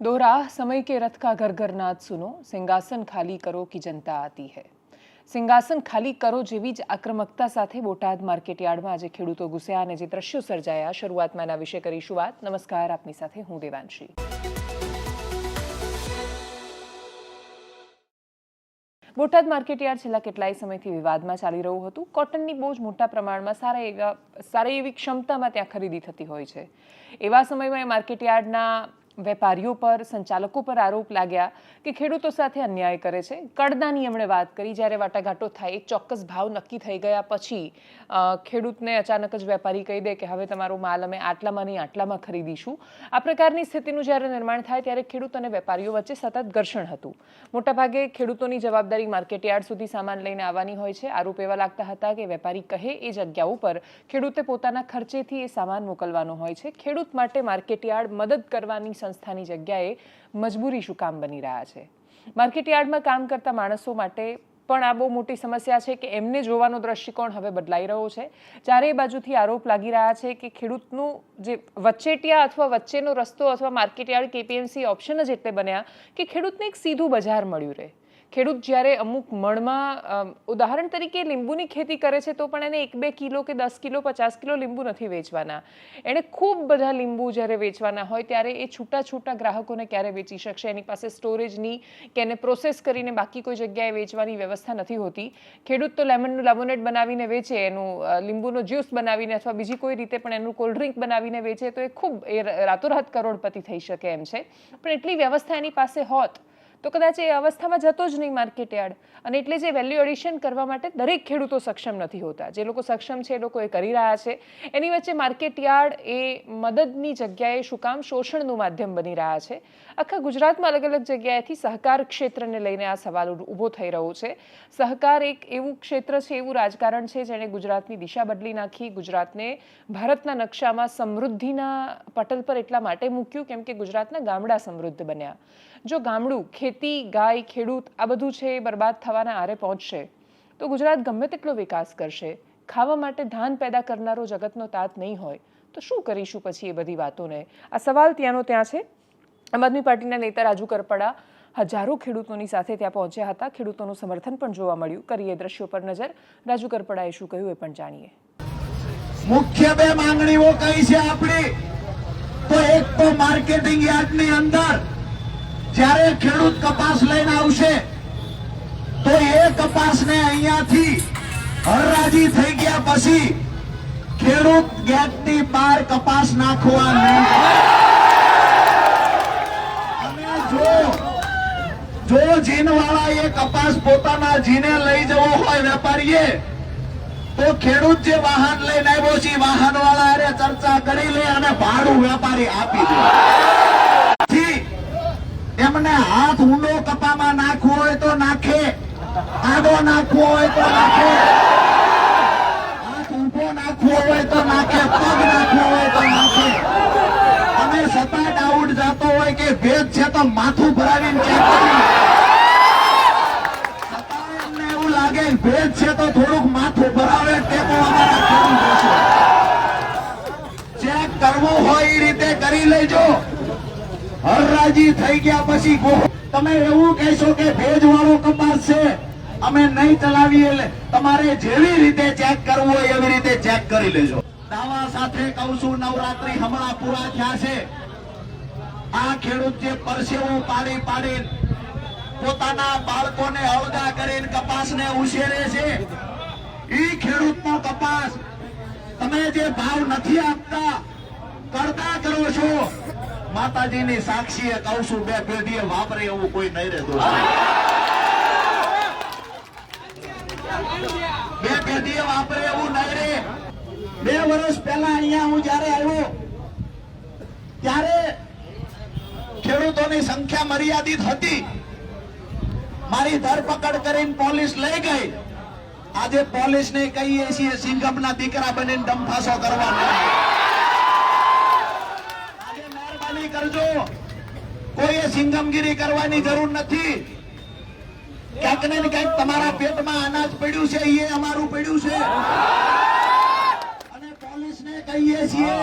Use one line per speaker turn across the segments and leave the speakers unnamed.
दोहरा समय के रथ का घर घर नाद सुनो સિંહાસન ખાલી કરો કે જનતા આતી હૈ સિંહાસન ખાલી કરો જેવી જ આક્રમકતા સાથે બોટાદ માર્કેટયાર્ડમાં આજે ખેડૂતો ઘૂસ્યા અને જે દ્રશ્યો સર્જાયા શરૂઆતમાં એના વિશે કરીશું વાત નમસ્કાર આપની સાથે હું દેવાંશી બોટાદ માર્કેટયાર્ડ છેલ્લા કેટલાય સમયથી વિવાદમાં ચાલી રહ્યું હતું કોટનની બહુ જ મોટા પ્રમાણમાં સારા એવા સારી એવી ક્ષમતામાં ત્યાં ખરીદી થતી હોય છે એવા સમયમાં એ માર્કેટયાર્ડના વેપારીઓ પર, સંચાલકો પર આરોપ લાગ્યા કે ખેડૂતો સાથે અન્યાય કરે છે. કડદાની એમણે વાત કરી જ્યારે વાટાઘાટો થાય ચોક્કસ ભાવ નક્કી થઈ ગયા પછી ખેડૂતને અચાનક જ વેપારી કહી દે કે, હવે તમારો માલ અમે આટલામાં નહીં, આટલામાં ખરીદીશું. આ પ્રકારની સ્થિતિનું જ્યારે નિર્માણ થાય ત્યારે ખેડૂત અને વેપારીઓ વચ્ચે સતત ઘર્ષણ હતું. મોટાભાગે ખેડૂતોની જવાબદારી માર્કેટયાર્ડ સુધી સામાન લઈને આવવાની હોય છે. આરોપ એવા લાગતા હતા કે વેપારી કહે એ જગ્યા ઉપર ખેડૂતે પોતાના ખર્ચેથી એ સામાન મોકલવાનો હોય છે. ખેડૂત માટે માર્કેટયાર્ડ મદદ કરવાની સંસ્થાની જગ્યાએ મજબૂરી શું કામ બની રહ્યા છે? માર્કેટયાર્ડમાં કામ કરતા માણસો માટે પણ આ બહુ મોટી સમસ્યા છે કે એમને જોવાનો દ્રષ્ટિકોણ હવે બદલાઈ રહ્યો છે. ચારે બાજુથી આરોપ લાગી રહ્યા છે કે ખેડૂતનું જે વચ્ચેટિયા અથવા વચ્ચેનો રસ્તો અથવા માર્કેટયાર્ડ કેપીએમસી ઓપ્શન જ એટલે બન્યા કે ખેડૂતને એક સીધું બજાર મળ્યું રહે. ખેડૂત જ્યારે અમુક મણમાં ઉદાહરણ તરીકે લીંબુની ખેતી કરે છે, તો પણ એને એક બે કિલો કે દસ કિલો, પચાસ કિલો લીંબુ નથી વેચવાના. એણે ખૂબ બધા લીંબુ જ્યારે વેચવાના હોય, ત્યારે એ છૂટા છૂટા ગ્રાહકોને ક્યારે વેચી શકશે? એની પાસે સ્ટોરેજની કે એને પ્રોસેસ કરીને બાકી કોઈ જગ્યાએ વેચવાની વ્યવસ્થા નથી હોતી. ખેડૂત તો લેમનનું લેમોનેટ બનાવીને વેચે, એનું લીંબુનો જ્યુસ બનાવીને અથવા બીજી કોઈ રીતે પણ એનું કોલ્ડ ડ્રિંક બનાવીને વેચે, તો એ ખૂબ, એ રાતોરાત કરોડપતિ થઈ શકે એમ છે. પણ એટલી વ્યવસ્થા એની પાસે હોત તો કદાચ એ અવસ્થામાં જતો જ નહીં માર્કેટ યાર્ડ. અને એટલે જે વેલ્યુ એડિશન કરવા માટે દરેક ખેડૂતો સક્ષમ નથી હોતા. જે લોકો સક્ષમ છે એ લોકો એ કરી રહ્યા છે. એની વચ્ચે માર્કેટ યાર્ડ એ મદદની જગ્યાએ શું કામ? શોષણનું માધ્યમ બની રહ્યા છે. આખા ગુજરાતમાં અલગ અલગ જગ્યાએથી સહકાર ક્ષેત્રને લઈને આ સવાલ ઊભો થઈ રહ્યો છે. સહકાર એક એવું ક્ષેત્ર છે, એવું રાજકારણ છે, જેણે ગુજરાતની દિશા બદલી નાખી. ગુજરાતને ભારતના નકશામાં સમૃદ્ધિના પટલ પર એટલા માટે મૂક્યું, કેમ કે ગુજરાતના ગામડા સમૃદ્ધ બન્યા. જો ગામડું, ખેતી, ગાય, ખેડૂત આ બધું છે એ બરબાદ થવાના આરે પહોંચશે, તો ગુજરાત ગમે તેટલો વિકાસ કરશે. ખાવા માટે ધાન પેદા કરનારો જગતનો તાત નહીં હોય, તો શું કરીશું પછી એ બધી વાતોને? આ સવાલ ત્યાંનો ત્યાં છે. આમ આદમી પાર્ટીના નેતા રાજુ કરપડા હજારો ખેડૂતોની સાથે ત્યાં પહોંચ્યા હતા. ખેડૂતોનું સમર્થન પણ જોવા મળ્યું. કરીએ દ્રશ્યો પર નજર. રાજુ કરપડાએ શું કહ્યું એ પણ જાણીએ.
મુખ્ય બે માંગણીઓ કઈ છે આપણી? તો એક તો માર્કેટિંગ યાર્ડની અંદર જ્યારે ખેડૂત કપાસ લઈને આવશે, તો એ કપાસને અહીંયાથી હરરાજી થઈ ગયા પછી ખેડૂત ગેટની બહાર કપાસ નાખવા જો જો જીનવાળા એ કપાસ પોતાના જીને લઈ જવો હોય વેપારીએ, તો ખેડૂત જે વાહન લઈને આવ્યો છે વાહન વાળા ચર્ચા કરી લે અને ભાડું વેપારી આપી દે. એમને હાથ ઊંડો કપામાં નાખવો હોય તો નાખે. આડો નાખવો હોય તો નાખે. હાથ ઊભો નાખવો હોય તો નાખે. પગ નાખવો હોય તો નાખે. અને છતાં ડાઉટ જાતો હોય કે ભેદ છે તો માથું ભરાવીને ચેક કરી. સતા એમને એવું લાગે ભેદ છે તો થોડુંક માથું ભરાવે ટેકો અમારા ખેડૂત હશે ચેક કરવું હોય એ રીતે કરી લેજો હરરાજી થઈ ગયા પછી તમે એવું કહેશો કે ભેજ વાળો કપાસ છે. અમે નહીં ચલાવીએ તમારે જેવી રીતે ચેક કરવું હોય એવી રીતે ચેક કરી લેજો. દાવા સાથે કહું છું, નવરાત્રી હમણાં પૂરા થયા છે. આ ખેડૂત જે પરસેવું પાડી પાડી પોતાના બાળકોને અળગા કરીને કપાસને ઉછેરે છે, ઈ ખેડૂતનો કપાસ તમે જે ભાવ નથી આપતા, કરતા કરો છો. માતાજીની સાક્ષીએ કહું છું, બે પેઢીએ વાપરે એવું કોઈ નહીં રહે બે પેઢીએ વાપરે એવું નહીં રે બે વર્ષ પહેલા અહીંયા હું જયારે આવ્યો, ત્યારે ખેડૂતોની સંખ્યા મર્યાદિત હતી. મારી ધરપકડ કરીને પોલીસ લઈ ગઈ. આજે પોલીસ ને કહીએ છીએ, સિંગમના દીકરા બનીને ડમફાસો કરવાનો આજે મહેરબાની કરજો. કોઈએ સિંગમગીરી કરવાની જરૂર નથી. ક્યાંક ને ક્યાંક તમારા પેટમાં અનાજ પડ્યું છે એ અમારું પડ્યું છે. અને પોલીસને કહીએ છીએ,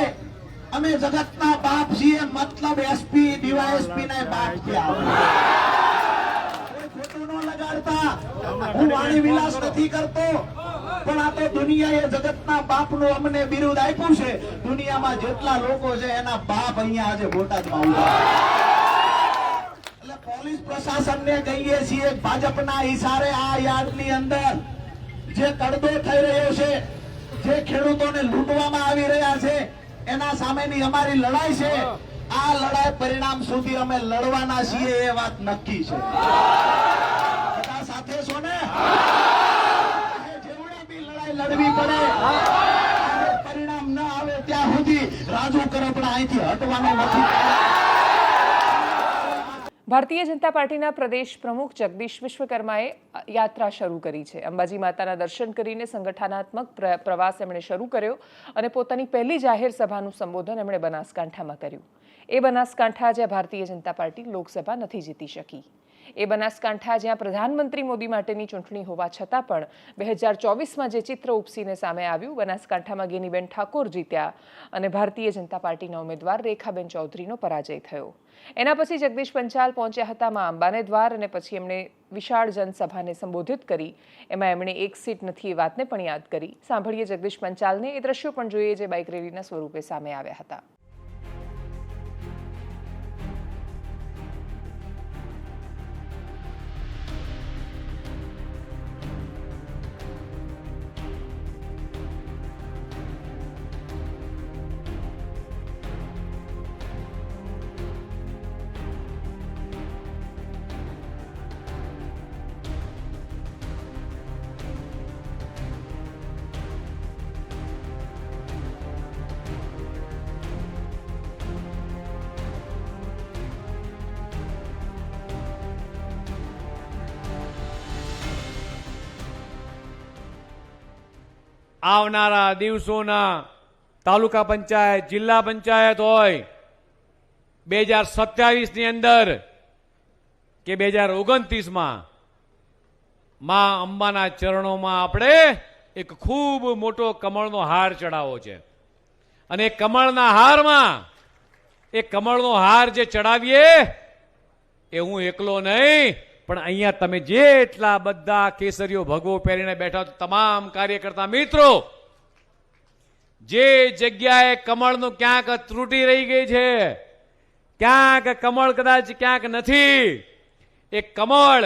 અમે જગતના બાપ છીએ, મતલબ એસપી, ડીવાયએસપી ને બાપ છે ખોટું ન લગાડતા. હું વાણી વિલાસ નથી કરતો. પણ આ તો દુનિયાએ જગતના બાપનું અમને બિરુદ આપ્યું છે. દુનિયામાં જેટલા લોકો છે, એના બાપ અહીંયા આજે બોટાદમાં ઊભા એટલે પોલીસ પ્રશાસનને કહીએ છીએ, ભાજપના ઈશારે આ યાર્ડની અંદર જે કડદો થઈ રહ્યો છે, જે ખેડૂતોને લૂંટવામાં આવી રહ્યા છે, એના સામેની અમારી લડાઈ છે. આ લડાઈ પરિણામ સુધી અમે લડવાના છીએ એ વાત નક્કી છે બધા સાથે છો ને ચાહે જેવડી બી લડાઈ લડવી પડે. પરિણામ ન આવે ત્યાં સુધી રાજુ કરપડા અહીંથી હટવાનો નથી.
ભારતીય જનતા પાર્ટીના પ્રદેશ પ્રમુખ જગદીશ વિશ્વકર્માએ યાત્રા શરૂ કરી છે. અંબાજી માતાના દર્શન કરીને સંગઠનાત્મક પ્ર- પ્રવાસ એમણે શરૂ કર્યો અને પોતાની પહેલી જાહેર સભાનું સંબોધન એમણે બનાસકાંઠામાં કર્યું. એ બનાસકાંઠા જ્યાં ભારતીય જનતા પાર્ટી લોકસભા નથી જીતી શકી. એ બનાસકાંઠા જ્યાં પ્રધાનમંત્રી મોદી માટેની ચૂંટણી હોવા છતાં પણ બે હજાર ચોવીસમાં જે ચિત્ર ઉપસીને સામે આવ્યું, બનાસકાંઠામાં ગેનીબેન ઠાકોર જીત્યા અને ભારતીય જનતા પાર્ટીના ઉમેદવાર રેખાબેન ચૌધરીનો પરાજય થયો. એના પછી જગદીશ પંચાલ પહોંચ્યા હતા મા અંબાને દ્વાર અને પછી એમણે વિશાળ જનસભાને સંબોધિત કરી. એમાં એમણે એક સીટ નથી એ વાતને પણ યાદ કરી. સાંભળીએ જગદીશ પંચાલને એ દ્રશ્યો પણ જોઈએ જે બાઇક રેલીના સ્વરૂપે સામે આવ્યા હતા.
આવનારા દિવસોના તાલુકા પંચાયત, જિલ્લા પંચાયત હોય, બે હજાર સત્યાવીસની અંદર કે બે હજાર ઓગણત્રીસમાં, માં અંબાના ચરણોમાં આપણે એક ખૂબ મોટો કમળનો હાર ચડાવવો છે. અને કમળના હારમાં, એ કમળનો હાર જે ચડાવીએ, એ હું એકલો નહીં પણ અહીંયા તમે જેટલા બધા કેસરીઓ ભગવો પહેરીને બેઠા તમામ કાર્યકર્તા મિત્રો, જે જગ્યાએ કમળનું ક્યાંક ત્રુટી રહી ગઈ છે, ક્યાંક કમળ કદાચ ક્યાંક નથી, એ કમળ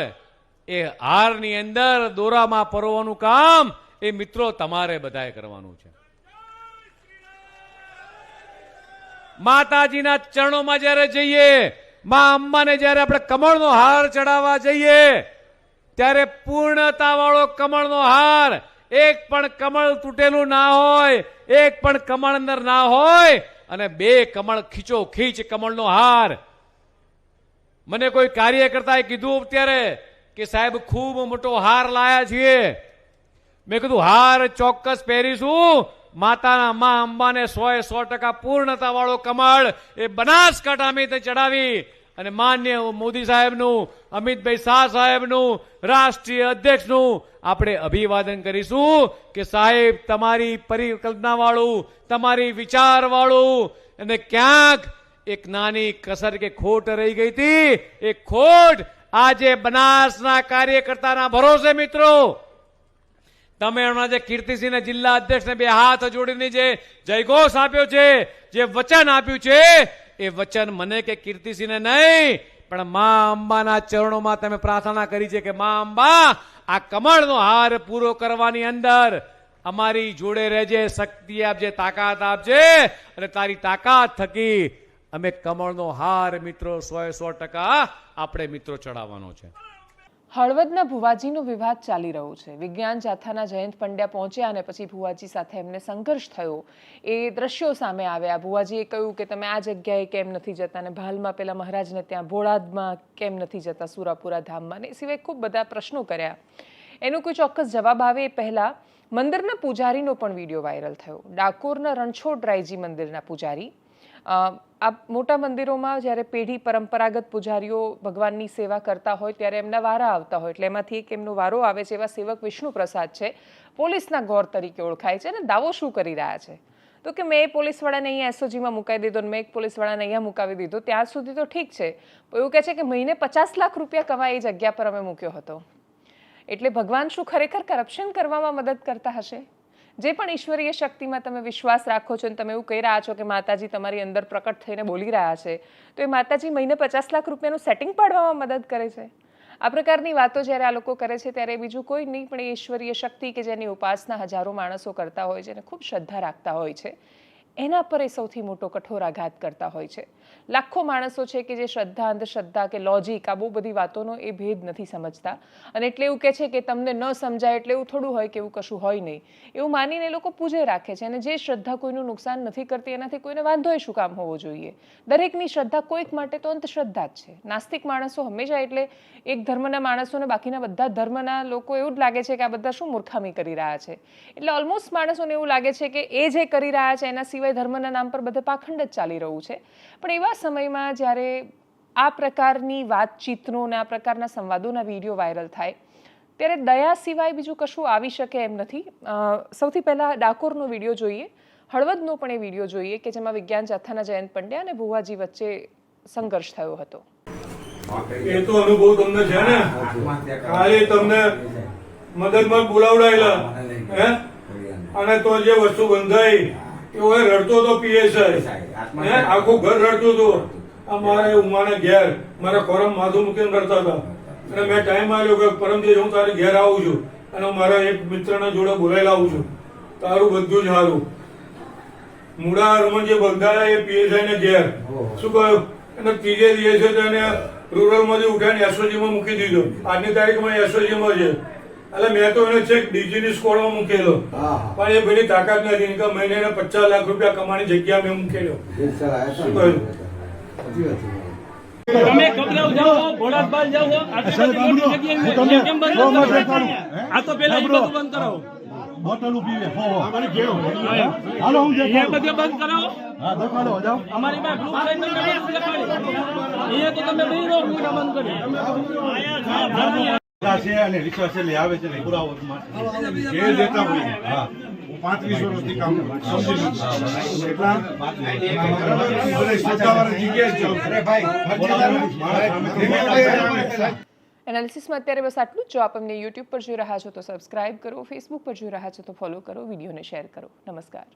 એ હારની અંદર દોરામાં પરોવાનું કામ એ મિત્રો તમારે બધાએ કરવાનું છે. માતાજીના ચરણોમાં જ્યારે જઈએ મા અંબાને જ્યારે આપણે કમળનો હાર ચડાવવા જઈએ, ત્યારે પૂર્ણતા વાળો કમળનો હાર, એક પણ કમળ તૂટેલું ના હોય, એક પણ કમળ અંદર ના હોય, અને બે કમળ ખીચો ખીચ કમળનો હાર. મને કોઈ કાર્યકર્તાએ કીધું અત્યારે કે સાહેબ, ખૂબ મોટો હાર લાયા છીએ. મેં કીધું, હાર ચોક્કસ પહેરીશું માતાના મા અંબાને સો એ સો ટકા પૂર્ણતા વાળો કમળ એ બનાસકાંઠા તે ચડાવી અને માન્ય મોદી સાહેબનું, અમિતભાઈ શાહ સાહેબનું, રાષ્ટ્રીય અધ્યક્ષનું આપણે અભિવાદન કરીશું કે સાહેબ, તમારી પરિકલ્પનાવાળું, તમારી વિચારવાળું અને ક્યાંક એક નાની કસર કે ખોટ રહી ગઈ હતી, એ ખોટ આજે બનાસના કાર્યકર્તાના ભરોસે મિત્રો તમે હમણાં જે કીર્તિસિંહના જિલ્લા અધ્યક્ષને બે હાથ જોડીને જે જયઘોષ આપ્યો છે, જે વચન આપ્યું છે, એ વચન મને કે કીર્તિસિંહને નહીં, પણ મા અંબાના ચરણોમાં તમે પ્રાર્થના કરી છે કે મા અંબા, આ કમળનો હાર પૂરો કરવાની અંદર અમારી જોડે રહેજે, શક્તિ આપજે, તાકાત આપજે, અને તારી તાકાત થકી અમે કમળનો હાર મિત્રો સો સો ટકા આપણે મિત્રો ચડાવવાનો છે.
હળવદના ભુવાજીનો વિવાદ ચાલી રહ્યો છે. વિજ્ઞાન જાથાના જયંત પંડ્યા પહોંચ્યા અને પછી ભુવાજી સાથે એમને સંઘર્ષ થયો. એ દ્રશ્યો સામે આવ્યા. ભુવાજીએ કહ્યું કે તમે આ જગ્યાએ કેમ નથી જતા અને ભાલમાં પેલા મહારાજને ત્યાં ભોળાદમાં કેમ નથી જતા સુરાપુરા ધામમાં ને એ સિવાય ખૂબ બધા પ્રશ્નો કર્યા. એનો કોઈ ચોક્કસ જવાબ આવે એ પહેલાં મંદિરના પૂજારીનો પણ વીડિયો વાયરલ થયો. ડાકોરના રણછોડરાયજી મંદિરના પૂજારી આ મોટા મંદિરોમાં જ્યારે પેઢી પરંપરાગત પૂજારીઓ ભગવાનની સેવા કરતા હોય ત્યારે એમના વારા આવતા હોય. એટલે એમાંથી એક એમનો વારો આવે છે એવા સેવક વિષ્ણુ પ્રસાદ છે. પોલીસના ગોર તરીકે ઓળખાય છે અને દાવો શું કરી રહ્યા છે? તો કે મેં પોલીસવાળાને અહીંયા એસઓજીમાં મુકાવી દીધો ને મેં એક પોલીસવાળાને અહીંયા મુકાવી દીધો, ત્યાં સુધી તો ઠીક છે. એવું કહે છે કે મહિને પચાસ લાખ રૂપિયા કમાય એ જગ્યા પર અમે મૂક્યો હતો. એટલે ભગવાન શું ખરેખર કરપ્શન કરવામાં મદદ કરતા હશે? જે પણ ઈશ્વરીય શક્તિમાં તમે વિશ્વાસ રાખો છો અને તમે એવું કહી રહ્યા છો કે માતાજી તમારી અંદર પ્રકટ થઈને બોલી રહ્યા છે, તો એ માતાજી મહિને પચાસ લાખ રૂપિયાનું સેટિંગ પાડવામાં મદદ કરે છે. આ પ્રકારની વાતો જ્યારે આ લોકો કરે છે, ત્યારે બીજું કોઈ નહીં, પણ એ ઈશ્વરીય શક્તિ કે જેની ઉપાસના હજારો માણસો કરતા હોય છે અને ખૂબ શ્રદ્ધા રાખતા હોય છે. એના પર એ સૌથી મોટો કઠોર આઘાત કરતા હોય છે. લાખો માણસો છે કે જે શ્રદ્ધા અંધશ્રદ્ધા કે લોજિક આ બહુ બધી વાતોનો એ ભેદ નથી સમજતા. અને એટલે એવું કહે છે કે તમને ન સમજાય એટલે એવું થોડું હોય કે એવું કશું હોય નહીં. એવું માનીને લોકો પૂજે રાખે છે અને જે શ્રદ્ધા કોઈનું નુકસાન નથી કરતી એનાથી કોઈને વાંધો શું કામ હોવો જોઈએ? દરેકની શ્રદ્ધા કોઈક માટે તો અંધશ્રદ્ધા જ છે. નાસ્તિક માણસો હંમેશા એટલે એક ધર્મના માણસોને બાકીના બધા ધર્મના લોકો એવું જ લાગે છે કે આ બધા શું મૂર્ખામી કરી રહ્યા છે. એટલે ઓલમોસ્ટ માણસોને એવું લાગે છે કે એ જે કરી રહ્યા છે એના સિવાય ધર્મના નામ પર બધે પાખંડ જ ચાલી રહ્યું છે. પણ એવા સમયમાં જ્યારે આ પ્રકારની વાતચીતનો અને આ પ્રકારના સંવાદોના વીડિયો વાયરલ થાય, ત્યારે દયા સિવાય બીજું કશું આવી શકે એમ નથી. સૌથી પહેલાં ડાકોરનો વીડિયો જોઈએ, હળવદનો પણ એ વીડિયો જોઈએ કે જેમાં વિજ્ઞાન જાથાના જયંત પંડ્યા અને ભુવાજી વચ્ચે સંઘર્ષ થયો હતો.
એ તો અનુભવ તમને છે ને? કાલે તમને મદદમાં બોલાવડાયેલા અને તો જે વસ્તુ બંધાઈ એવો રડતો હતો પીએસઆઈ આખું ઘર રડતું હતું. આ મારે ઉમાને ઘેર મારા ખોરામ માથું મૂકીને રડતા હતા. અને મેં ટાઈમ આવ્યો કે પરમ દિવસે હું તારે ઘેર આવું છું. અને મારા એક મિત્રના જોડે બોલાયેલા આવું છું. તારું બધું જ સારું. મુડા હરમન જે બંધાયા એ પીએસઆઈ ને ઘેર શું કહ્યું? અને ત્રીજે દિવસે તેને એને રૂરલમાંથી ઉઠાઈને એસઓજી માં મૂકી દીધો. આજની તારીખમાં એસઓજીમાં છે. એટલે મેં તો એને છેક ડીજી ની સ્કોડમાં મૂકેલો. પણ એ ભાઈની તાકાત નથી કે મહિને એને પચાસ લાખ રૂપિયા કમાવાની જગ્યા મેં મૂકેલો. શું કહ્યું?
તમે કબરાવ જાઓ ભોળાબાદ જાઓ આટલી બધી મોટી જગ્યાએ મેં કેમ બંધ આ તો પેલા બંધ કરાવો.
બોટલ પીવે હો હો. હાલો હું
એ
દેખાડું
બંધ કરાવો.
હા દેખાડો જાઓ.
અમારી પાસે ગ્રુપ લઈને તમને બંધ દેખાડી. એ તો તમે બે રહો હું બંધ કરી
આ છે અને લઈ આવે હોય. હા. હું પાંત્રીસ વર્ષથી કામ
એનાલિસિસમાં અત્યારે બસ આટલું જ. જો આપ અમને યુટ્યુબ પર જોઈ રહ્યા છો તો સબસ્ક્રાઇબ કરો ફેસબુક પર જોઈ રહ્યા છો તો ફોલો કરો વિડીયોને શેર કરો. નમસ્કાર.